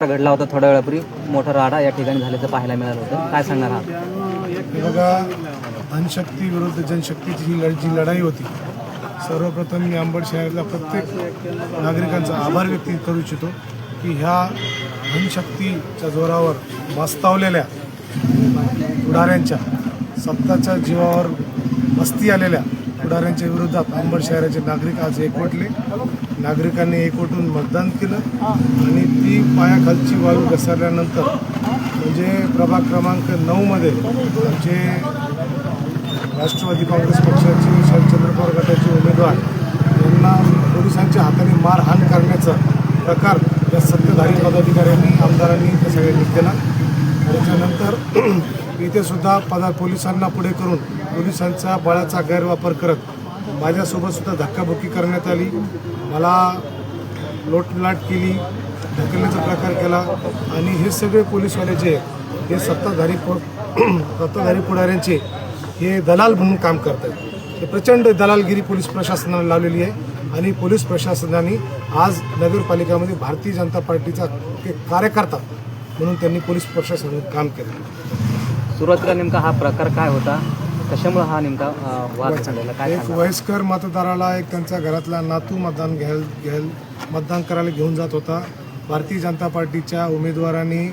घडला होता थोड्या वेळापूर्वी. मोठा राडा या ठिकाणी झाल्याचं पाहायला मिळालं होतं. काय सांगणार आहात? बघा धनशक्ती विरुद्ध जनशक्तीची ही लढ जी लढाई होती सर्वप्रथम मी अंबड शहरातल्या प्रत्येक नागरिकांचा आभार व्यक्त करू इच्छितो की ह्या धनशक्तीच्या जोरावर बस्तावलेल्या पुढाऱ्यांच्या सत्ताच्या जीवावर बस्ती आलेल्या पुढाऱ्यांच्या विरोधात अंबड शहराचे नागरिक आज एकवटले. नागरिकांनी एकवटून मतदान केलं आणि ती पायाखालची वाळू घसरल्यानंतर म्हणजे प्रभाग क्रमांक नऊमध्ये आमचे राष्ट्रवादी काँग्रेस पक्षाचे शरदचंद्र पवार गटाचे उमेदवार यांना पोलिसांच्या हाताने मारहाण करण्याचा प्रकार या सत्ताधारी पदाधिकाऱ्यांनी आमदारांनी त्या सगळ्यांनी केला. त्याच्यानंतर इथे सुद्धा पदा पोलिसांना पुढे करून पोलिसांचा बळाचा गैरवापर करत माझ्यासोबत सुद्धा धक्काबुक्की करण्यात आली. मला लोटलाट केली ढकलण्याचा प्रकार केला आणि हे सगळे पोलीसवाले जे हे सत्ताधारी पु सत्ताधारी पुढाऱ्यांचे हे दलाल म्हणून काम करत आहेत. हे प्रचंड दलालगिरी पोलीस प्रशासनाने लावलेली आहे आणि पोलीस प्रशासनाने आज नगरपालिकामध्ये भारतीय जनता पार्टीचा एक कार्यकर्ता म्हणून त्यांनी पोलीस प्रशासनात काम केलं. सुरुवातीला नेमका हा प्रकार काय होता? कशामुळे हा नेमका वाद झालेला? काय एक? वयस्कर मतदाराला एक त्यांच्या घरातला नातू मतदान घ्याल घ्याल मतदान करायला घेऊन जात होता. भारतीय जनता पार्टीच्या उमेदवारांनी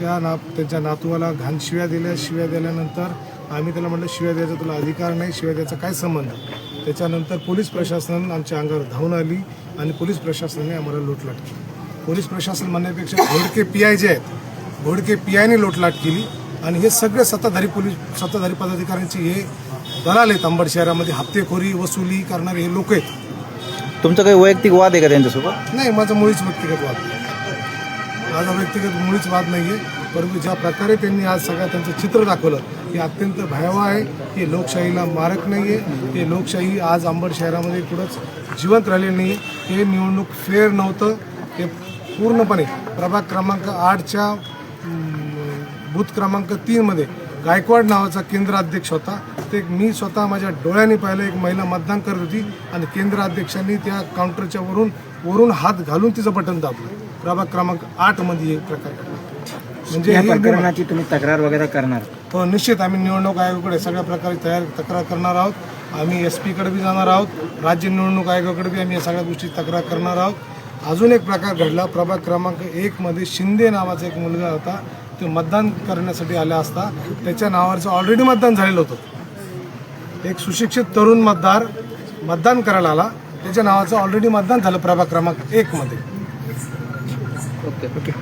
त्या ना त्यांच्या नातूला घाण शिव्या दिल्या. शिव्या दिल्यानंतर आम्ही त्याला म्हटलं शिव्या द्यायचा तुला अधिकार नाही शिव्या द्यायचा काय संबंध? त्याच्यानंतर पोलीस प्रशासन आमच्या अंगावर धावून आली आणि पोलीस प्रशासनाने आम्हाला लोटलाट केली. पोलीस प्रशासन म्हणण्यापेक्षा घोडके पी आय जे आहेत घोडके पी आयने लोटलाट केली. आणि हे सगळे सत्ताधारी पोलीस सत्ताधारी पदाधिकाऱ्यांचे हे दलाल आहेत अंबड शहरामध्ये. हप्तेखोरी वसुली करणारे हे लोक आहेत. तुमचा काही वैयक्तिक वाद आहे का त्यांच्यासोबत? नाही माझा मुळीच व्यक्तिगत वाद. नाही. माझा व्यक्तिगत मुळीच वाद नाही आहे परंतु ज्या प्रकारे त्यांनी आज सगळं त्यांचं चित्र दाखवलं हे अत्यंत भयावह आहे. हे लोकशाहीला मारक नाही आहे हे लोकशाही आज अंबड शहरामध्ये कुठंच जिवंत राहिलेली नाही आहे हे निवडणूक फेअर नव्हतं. हे पूर्णपणे प्रभाग क्रमांक आठच्या अं, बूथ क्रमांक तीनमध्ये गायकवाड नावाचा केंद्र अध्यक्ष होता. ते मी स्वतः माझ्या डोळ्यांनी पाहिलं एक महिला मतदान करत होती आणि केंद्र अध्यक्षांनी त्या काउंटरच्या वरून वरून हात घालून तिचं बटन दाबलं. प्रभाग क्रमांक आठमध्ये हे प्रकार घडला. म्हणजे या प्रकरणाची तुम्ही तक्रार वगैरे करणार? हो निश्चित आम्ही निवडणूक आयोगाकडे सगळ्या प्रकारे तयार तक्रार करणार आहोत. आम्ही एस पीकडे बी जाणार आहोत. राज्य निवडणूक आयोगाकडे बी आम्ही या सगळ्या गोष्टी तक्रार करणार आहोत. अजून एक प्रकार घडला. प्रभाग क्रमांक एकमध्ये शिंदे नावाचा एक मुलगा होता. तो मतदान करण्यासाठी आला असता त्याच्या नावावरचं ऑलरेडी मतदान झालेलं होतं. एक सुशिक्षित तरुण मतदार मतदान करायला आला त्याच्या नावाचं ऑलरेडी मतदान झालं प्रभाग क्रमांक एकमध्ये ओके. ओके.